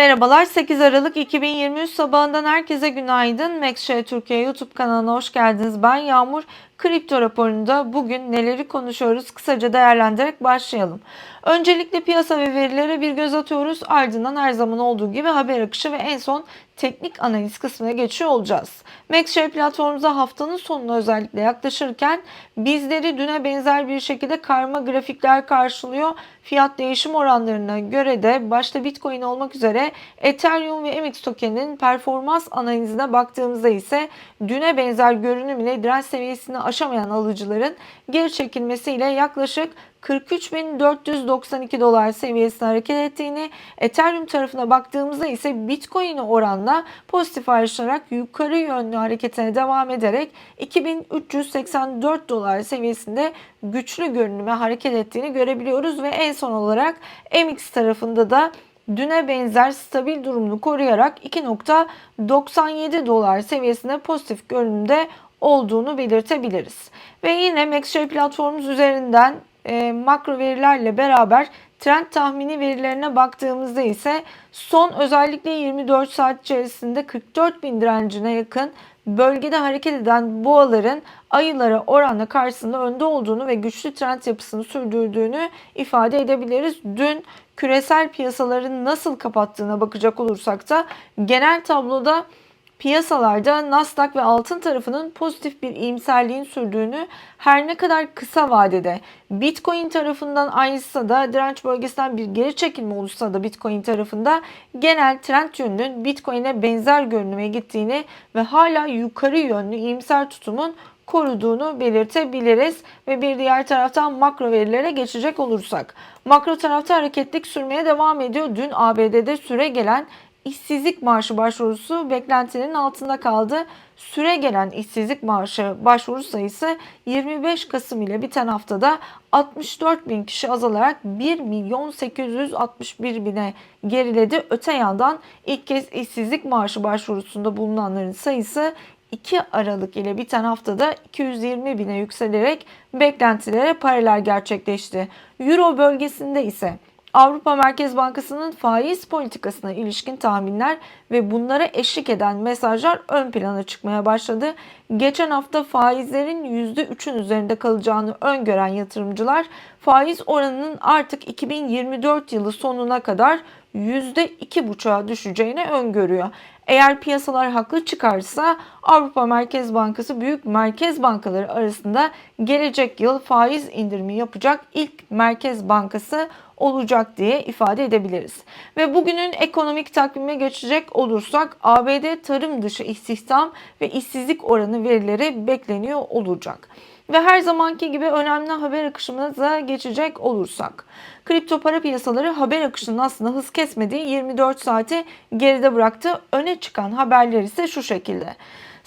merhabalar. 8 Aralık 2023 sabahından herkese günaydın. Maxshare Türkiye YouTube kanalına hoş geldiniz. Ben Yağmur. Kripto raporunda bugün neleri konuşuyoruz kısaca değerlendirerek başlayalım. Öncelikle piyasa ve verilere bir göz atıyoruz. Ardından her zaman olduğu gibi haber akışı ve en son teknik analiz kısmına geçiyor olacağız. Maxshare platformumuza haftanın sonuna özellikle yaklaşırken bizleri düne benzer bir şekilde karma grafikler karşılıyor. Fiyat değişim oranlarına göre de başta Bitcoin olmak üzere Ethereum ve MX token'in performans analizine baktığımızda ise düne benzer görünüm ile direnç seviyesini aşamayan alıcıların geri çekilmesiyle yaklaşık 43.492 dolar seviyesine hareket ettiğini, Ethereum tarafına baktığımızda ise Bitcoin'e oranla pozitif ayrışarak yukarı yönlü hareketine devam ederek 2384 dolar seviyesinde güçlü görünüme hareket ettiğini görebiliyoruz ve en son olarak MX tarafında da düne benzer stabil durumunu koruyarak 2.97 dolar seviyesinde pozitif görünümde olduğunu belirtebiliriz. Ve yine MaxShare platformumuz üzerinden e, makro verilerle beraber trend tahmini verilerine baktığımızda ise son özellikle 24 saat içerisinde 44 bin direncine yakın bölgede hareket eden boğaların ayılara oranla karşısında önde olduğunu ve güçlü trend yapısını sürdürdüğünü ifade edebiliriz. Dün küresel piyasaların nasıl kapattığına bakacak olursak da genel tabloda piyasalarda Nasdaq ve altın tarafının pozitif bir iyimserliğin sürdüğünü her ne kadar kısa vadede Bitcoin tarafından ayrışsa da direnç bölgesinden bir geri çekilme olursa da Bitcoin tarafında genel trend yönünün Bitcoin'e benzer görünüme gittiğini ve hala yukarı yönlü iyimser tutumun koruduğunu belirtebiliriz ve bir diğer taraftan makro verilere geçecek olursak makro tarafta hareketlik sürmeye devam ediyor. Dün ABD'de süre gelen işsizlik maaşı başvurusu beklentilerin altında kaldı. Süre gelen işsizlik maaşı başvuru sayısı 25 Kasım ile biten haftada 64 bin kişi azalarak 1 milyon 861 bine geriledi. Öte yandan ilk kez işsizlik maaşı başvurusunda bulunanların sayısı 2 Aralık ile biten haftada 220 bine yükselerek beklentilere paralel gerçekleşti. Euro bölgesinde ise Avrupa Merkez Bankası'nın faiz politikasına ilişkin tahminler ve bunlara eşlik eden mesajlar ön plana çıkmaya başladı. Geçen hafta faizlerin %3'ün üzerinde kalacağını öngören yatırımcılar faiz oranının artık 2024 yılı sonuna kadar %2,5'a düşeceğini öngörüyor. Eğer piyasalar haklı çıkarsa Avrupa Merkez Bankası büyük merkez bankaları arasında gelecek yıl faiz indirimi yapacak ilk merkez bankası olacak diye ifade edebiliriz. Ve bugünün ekonomik takvime geçecek olursak ABD tarım dışı istihdam ve işsizlik oranı verileri bekleniyor olacak. Ve her zamanki gibi önemli haber akışımıza geçecek olursak. Kripto para piyasaları haber akışının aslında hız kesmediği 24 saati geride bıraktı. Öne çıkan haberler ise şu şekilde.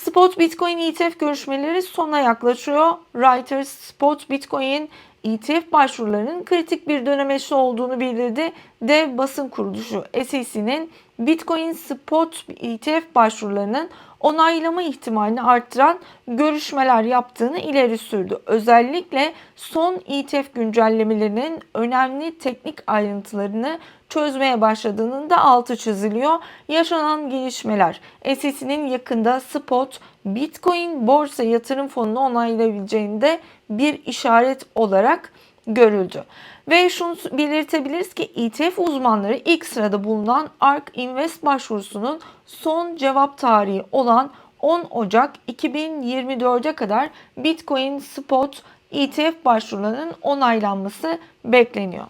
Spot Bitcoin ETF görüşmeleri sona yaklaşıyor. Reuters Spot Bitcoin ETF başvurularının kritik bir dönemeçte olduğunu bildirdi. Dev basın kuruluşu SEC'nin Bitcoin Spot ETF başvurularının onaylama ihtimalini arttıran görüşmeler yaptığını ileri sürdü. Özellikle son ETF güncellemelerinin önemli teknik ayrıntılarını çözmeye başladığının da altı çiziliyor. Yaşanan gelişmeler SEC'nin yakında spot Bitcoin borsa yatırım fonunu onaylayabileceğinde bir işaret olarak görüldü. Ve şunu belirtebiliriz ki ETF uzmanları ilk sırada bulunan ARK Invest başvurusunun son cevap tarihi olan 10 Ocak 2024'e kadar Bitcoin Spot ETF başvurularının onaylanması bekleniyor.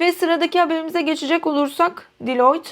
Ve sıradaki haberimize geçecek olursak Deloitte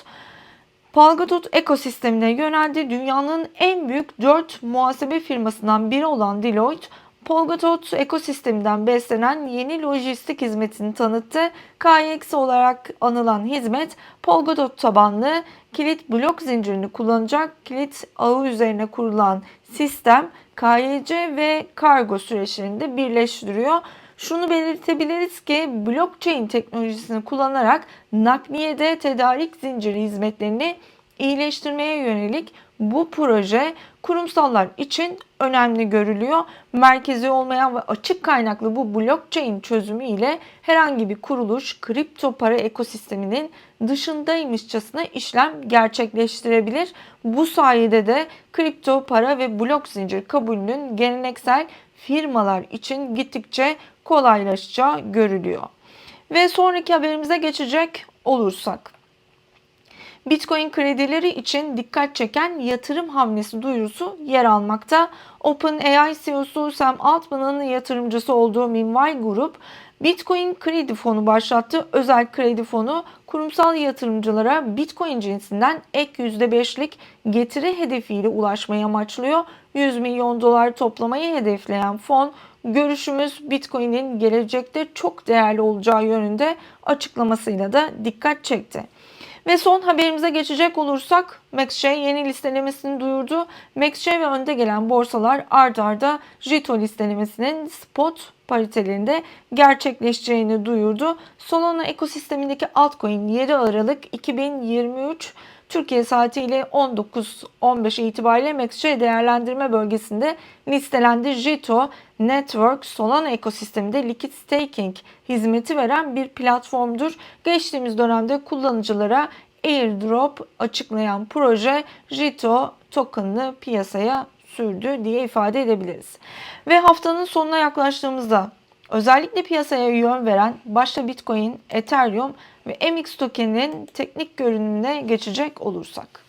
Polkadot ekosistemine yöneldi. Dünyanın en büyük 4 muhasebe firmasından biri olan Deloitte Polkadot ekosisteminden beslenen yeni lojistik hizmetini tanıttı. KX olarak anılan hizmet Polkadot tabanlı kilit blok zincirini kullanacak kilit ağı üzerine kurulan sistem KYC ve kargo süreçlerini birleştiriyor. Şunu belirtebiliriz ki blockchain teknolojisini kullanarak nakliyede tedarik zinciri hizmetlerini iyileştirmeye yönelik bu proje kurumsallar için önemli görülüyor. Merkezi olmayan ve açık kaynaklı bu blockchain çözümü ile herhangi bir kuruluş kripto para ekosisteminin dışındaymışçasına işlem gerçekleştirebilir. Bu sayede de kripto para ve blok zincir kabulünün geleneksel firmalar için gittikçe kolaylaşacağı görülüyor. Ve sonraki haberimize geçecek olursak. Bitcoin kredileri için dikkat çeken yatırım hamlesi duyurusu yer almakta. OpenAI CEO'su Sam Altman'ın yatırımcısı olduğu Minvay Grup, Bitcoin kredi fonu başlattı. Özel kredi fonu kurumsal yatırımcılara Bitcoin cinsinden ek %5'lik getiri hedefiyle ulaşmayı amaçlıyor. 100 milyon dolar toplamayı hedefleyen fon görüşümüz Bitcoin'in gelecekte çok değerli olacağı yönünde açıklamasıyla da dikkat çekti. Ve son haberimize geçecek olursak MaxShay yeni listelemesini duyurdu. MaxShay ve önde gelen borsalar ard arda JITO listelemesinin spot paritelerinde gerçekleşeceğini duyurdu. Solana ekosistemindeki altcoin 7 Aralık 2023 Türkiye saatiyle 19.15 itibariyle MaxShay değerlendirme bölgesinde listelendi. JITO Network Solana ekosisteminde liquid staking hizmeti veren bir platformdur. Geçtiğimiz dönemde kullanıcılara airdrop açıklayan proje JITO token'ını piyasaya sürdü diye ifade edebiliriz. Ve haftanın sonuna yaklaştığımızda özellikle piyasaya yön veren başta Bitcoin, Ethereum ve MX token'in teknik görünümüne geçecek olursak.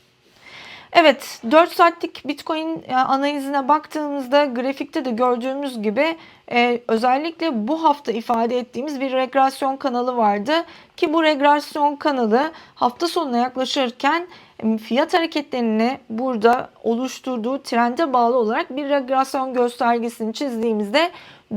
Evet 4 saatlik Bitcoin e, analizine baktığımızda grafikte de gördüğümüz gibi e, özellikle bu hafta ifade ettiğimiz bir regresyon kanalı vardı. Ki bu regresyon kanalı hafta sonuna yaklaşırken fiyat hareketlerini burada oluşturduğu trende bağlı olarak bir regresyon göstergesini çizdiğimizde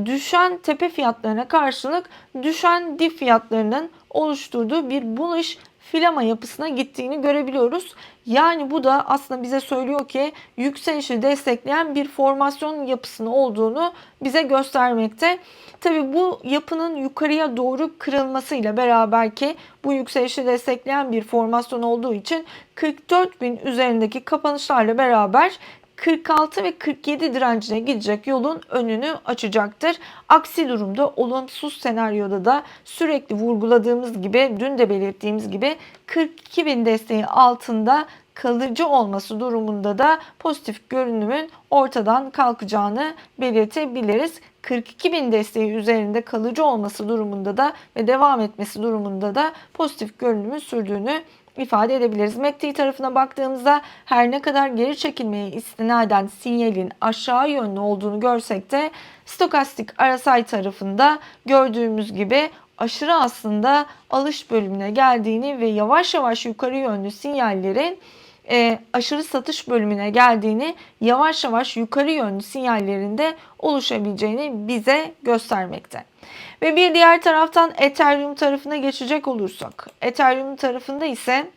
düşen tepe fiyatlarına karşılık düşen dip fiyatlarının oluşturduğu bir bullish filama yapısına gittiğini görebiliyoruz. Yani bu da aslında bize söylüyor ki yükselişi destekleyen bir formasyon yapısının olduğunu bize göstermekte. Tabi bu yapının yukarıya doğru kırılmasıyla beraber ki bu yükselişi destekleyen bir formasyon olduğu için 44 bin üzerindeki kapanışlarla beraber 46 ve 47 direncine gidecek yolun önünü açacaktır. Aksi durumda olumsuz senaryoda da sürekli vurguladığımız gibi dün de belirttiğimiz gibi 42 bin desteği altında kalıcı olması durumunda da pozitif görünümün ortadan kalkacağını belirtebiliriz. 42 bin desteği üzerinde kalıcı olması durumunda da ve devam etmesi durumunda da pozitif görünümün sürdüğünü ifade edebiliriz. MACD tarafına baktığımızda her ne kadar geri çekilmeye istinaden sinyalin aşağı yönlü olduğunu görsek de stokastik RSI tarafında gördüğümüz gibi aşırı aslında alış bölümüne geldiğini ve yavaş yavaş yukarı yönlü sinyallerin e, aşırı satış bölümüne geldiğini, yavaş yavaş yukarı yönlü sinyallerinde oluşabileceğini bize göstermekte. Ve bir diğer taraftan Ethereum tarafına geçecek olursak, Ethereum tarafında ise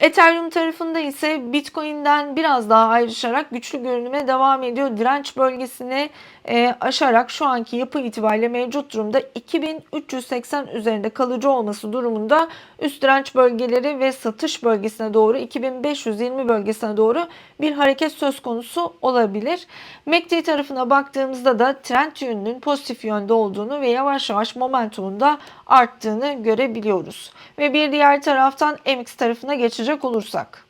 Ethereum tarafında ise Bitcoin'den biraz daha ayrışarak güçlü görünüme devam ediyor. Direnç bölgesini e, aşarak şu anki yapı itibariyle mevcut durumda 2380 üzerinde kalıcı olması durumunda üst direnç bölgeleri ve satış bölgesine doğru 2520 bölgesine doğru bir hareket söz konusu olabilir. MACD tarafına baktığımızda da trend yönünün pozitif yönde olduğunu ve yavaş yavaş momentumun da arttığını görebiliyoruz. Ve bir diğer taraftan MX tarafına geçecek olursak.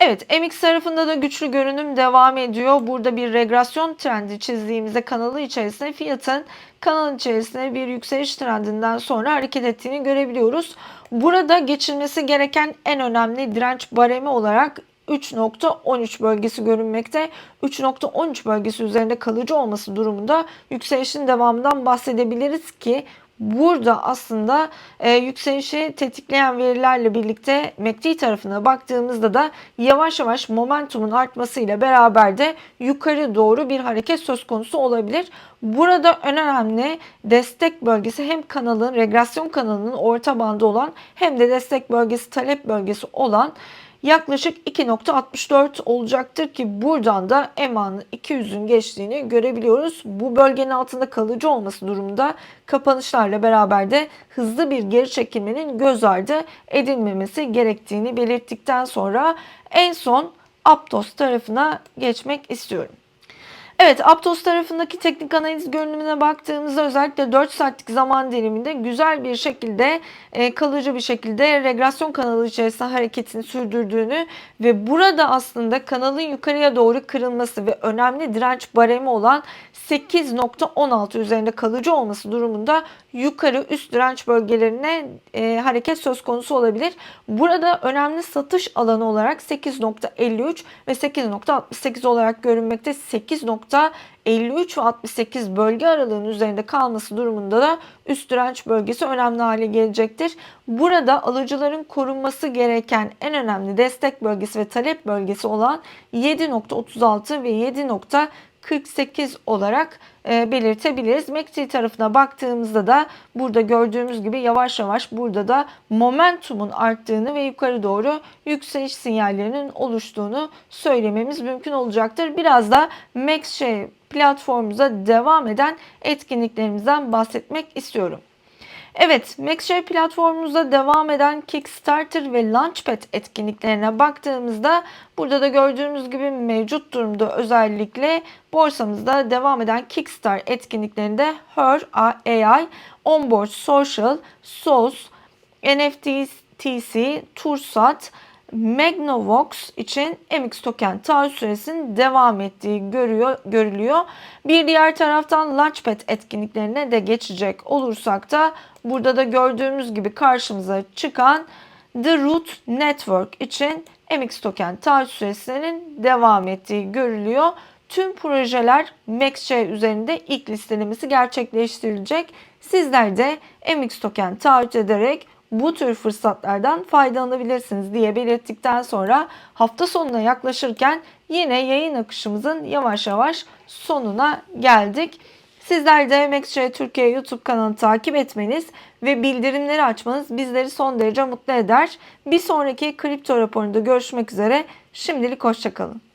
Evet MX tarafında da güçlü görünüm devam ediyor. Burada bir regresyon trendi çizdiğimizde kanalı içerisinde fiyatın kanal içerisinde bir yükseliş trendinden sonra hareket ettiğini görebiliyoruz. Burada geçilmesi gereken en önemli direnç baremi olarak 3.13 bölgesi görünmekte. 3.13 bölgesi üzerinde kalıcı olması durumunda yükselişin devamından bahsedebiliriz ki Burada aslında e, yükselişi tetikleyen verilerle birlikte MACD tarafına baktığımızda da yavaş yavaş momentumun artmasıyla beraber de yukarı doğru bir hareket söz konusu olabilir. Burada önemli destek bölgesi hem kanalın regresyon kanalının orta bandı olan hem de destek bölgesi talep bölgesi olan yaklaşık 2.64 olacaktır ki buradan da EMA'nın 200'ün geçtiğini görebiliyoruz. Bu bölgenin altında kalıcı olması durumunda kapanışlarla beraber de hızlı bir geri çekilmenin göz ardı edilmemesi gerektiğini belirttikten sonra en son Aptos tarafına geçmek istiyorum. Evet, Aptos tarafındaki teknik analiz görünümüne baktığımızda özellikle 4 saatlik zaman diliminde güzel bir şekilde e, kalıcı bir şekilde regresyon kanalı içerisinde hareketini sürdürdüğünü ve burada aslında kanalın yukarıya doğru kırılması ve önemli direnç baremi olan 8.16 üzerinde kalıcı olması durumunda yukarı üst direnç bölgelerine e, hareket söz konusu olabilir. Burada önemli satış alanı olarak 8.53 ve 8.68 olarak görünmekte. 8.53 ve 68 bölge aralığının üzerinde kalması durumunda da üst direnç bölgesi önemli hale gelecektir. Burada alıcıların korunması gereken en önemli destek bölgesi ve talep bölgesi olan 7.36 ve 7. 48 olarak e, belirtebiliriz. MACD tarafına baktığımızda da burada gördüğümüz gibi yavaş yavaş burada da momentumun arttığını ve yukarı doğru yükseliş sinyallerinin oluştuğunu söylememiz mümkün olacaktır. Biraz da MaxShare platformumuza devam eden etkinliklerimizden bahsetmek istiyorum. Evet, MaxShare platformumuzda devam eden Kickstarter ve Launchpad etkinliklerine baktığımızda burada da gördüğümüz gibi mevcut durumda özellikle borsamızda devam eden Kickstarter etkinliklerinde Her AI, Onboard Social, SOS, NFTC, Tursat, Magnavox için MX token taahhüt süresinin devam ettiği görüyor, görülüyor. Bir diğer taraftan Launchpad etkinliklerine de geçecek olursak da burada da gördüğümüz gibi karşımıza çıkan The Root Network için MX token taahhüt süresinin devam ettiği görülüyor. Tüm projeler MaxShare üzerinde ilk listelemesi gerçekleştirilecek. Sizler de MX token taahhüt ederek bu tür fırsatlardan faydalanabilirsiniz diye belirttikten sonra hafta sonuna yaklaşırken yine yayın akışımızın yavaş yavaş sonuna geldik. Sizler de MaxShare Türkiye YouTube kanalını takip etmeniz ve bildirimleri açmanız bizleri son derece mutlu eder. Bir sonraki kripto raporunda görüşmek üzere. Şimdilik hoşçakalın.